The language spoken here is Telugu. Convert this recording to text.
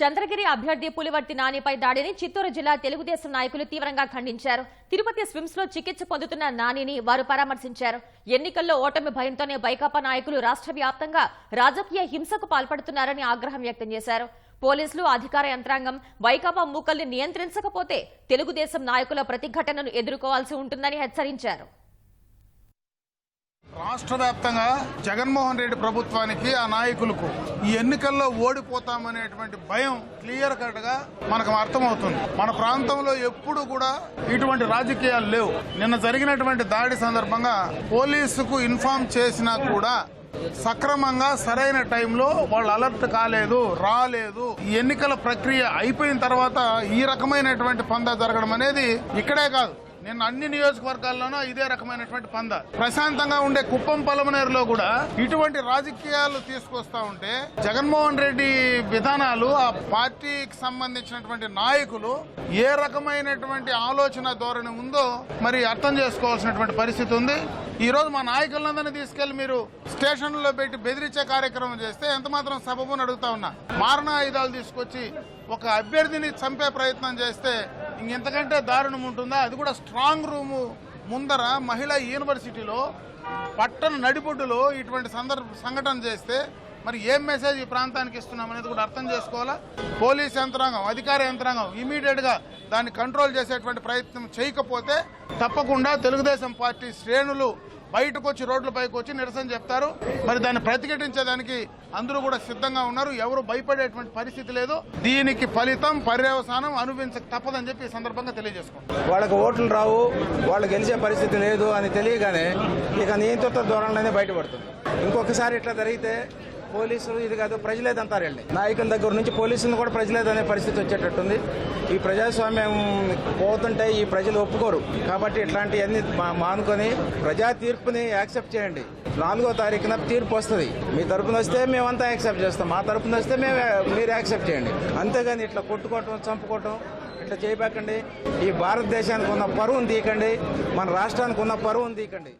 చంద్రగిరి అభ్యర్థి పులివర్తి నానిపై దాడిని చిత్తూరు జిల్లా తెలుగుదేశం నాయకులు తీవ్రంగా ఖండించారు. తిరుపతి స్విమ్స్లో చికిత్స పొందుతున్న నానిని వారు పరామర్శించారు. ఎన్నికల్లో ఓటమి భయంతోనే వైకాపా నాయకులు రాష్ట్ర వ్యాప్తంగా రాజకీయ హింసకు పాల్పడుతున్నారని ఆగ్రహం వ్యక్తం చేశారు. పోలీసులు అధికార యంత్రాంగం వైకాపా మూకల్ని నియంత్రించకపోతే తెలుగుదేశం నాయకుల ప్రతిఘటనను ఎదుర్కోవాల్సి ఉంటుందని హెచ్చరించారు. రాష్ట్ర వ్యాప్తంగా జగన్మోహన్ రెడ్డి ప్రభుత్వానికి ఆ నాయకులకు ఈ ఎన్నికల్లో ఓడిపోతామనేటువంటి భయం క్లియర్ కట్గా మనకు అర్థమవుతుంది. మన ప్రాంతంలో ఎప్పుడు కూడా ఇటువంటి రాజకీయాలు లేవు. నిన్న జరిగినటువంటి దాడి సందర్భంగా పోలీసుకు ఇన్ఫార్మ్ చేసినా కూడా సక్రమంగా సరైన టైంలో వాళ్ళు అలర్ట్ కాలేదు రాలేదు. ఈ ఎన్నికల ప్రక్రియ అయిపోయిన తర్వాత ఈ రకమైనటువంటి పందా జరగడం అనేది ఇక్కడే కాదు. నిన్న అన్ని నియోజకవర్గాల్లోనూ ఇదే రకమైనటువంటి పంద. ప్రశాంతంగా ఉండే కుప్పం పలమనేరులో కూడా ఇటువంటి రాజకీయాలు తీసుకొస్తా ఉంటే జగన్మోహన్ రెడ్డి విధానాలు ఆ పార్టీకి సంబంధించినటువంటి నాయకులు ఏ రకమైనటువంటి ఆలోచన ధోరణి ఉందో మరి అర్థం చేసుకోవాల్సినటువంటి పరిస్థితి ఉంది. ఈ రోజు మా నాయకులందరినీ తీసుకెళ్ళి మీరు స్టేషన్లో పెట్టి బెదిరించే కార్యక్రమం చేస్తే ఎంత మాత్రం సబబుని అడుగుతా ఉన్నా. మారణ ఆయుధాలు తీసుకొచ్చి ఒక అభ్యర్థిని చంపే ప్రయత్నం చేస్తే ఇంకెంతకంటే దారుణం ఉంటుందా? అది కూడా స్ట్రాంగ్ రూము ముందర మహిళా యూనివర్సిటీలో పట్టణ నడిబొడ్డులో ఇటువంటి సందర్భ సంఘటన చేస్తే మరి ఏం మెసేజ్ ఈ ప్రాంతానికి ఇస్తున్నాం అనేది కూడా అర్థం చేసుకోవాలా? పోలీస్ యంత్రాంగం అధికార యంత్రాంగం ఇమీడియట్గా దాన్ని కంట్రోల్ చేసేటువంటి ప్రయత్నం చేయకపోతే తప్పకుండా తెలుగుదేశం పార్టీ శ్రేణులు బయటకు వచ్చి రోడ్లపైకి వచ్చి నిరసన చెప్తారు. మరి దాన్ని ప్రతిఘటించేదానికి అందరూ కూడా సిద్ధంగా ఉన్నారు. ఎవరు భయపడేటువంటి పరిస్థితి లేదు. దీనికి ఫలితం పర్యవసానం అనుభవించక తప్పదని చెప్పి ఈ సందర్భంగా తెలియజేసుకుంటాం వాళ్ళకి ఓట్లు రావు వాళ్ళు గెలిచే పరిస్థితి లేదు అని తెలియగానే ఇక నియంత్రిత ధోరణిలోనే బయటపడుతుంది. ఇంకొకసారి ఇట్లా జరిగితే పోలీసులు ఇది కాదు ప్రజలేదంటారు వెళ్ళి నాయకుల దగ్గర నుంచి పోలీసులను కూడా ప్రజలేదనే పరిస్థితి వచ్చేటట్టుంది. ఈ ప్రజాస్వామ్యం పోతుంటే ఈ ప్రజలు ఒప్పుకోరు. కాబట్టి ఇట్లాంటివన్నీ మా- మానుకొని ప్రజా తీర్పుని యాక్సెప్ట్ చేయండి. నాలుగో తారీఖున తీర్పు వస్తుంది. మీ తరపున వస్తే మేమంతా యాక్సెప్ట్ చేస్తాం. మా తరపున వస్తే మేము మీరు యాక్సెప్ట్ చేయండి. అంతేగాని ఇట్లా కొట్టుకోవటం చంపుకోవటం ఇట్లా చేయబాకండి. ఈ భారతదేశానికి ఉన్న పరువును తీయకండి. మన రాష్ట్రానికి ఉన్న పరువును తీయకండి.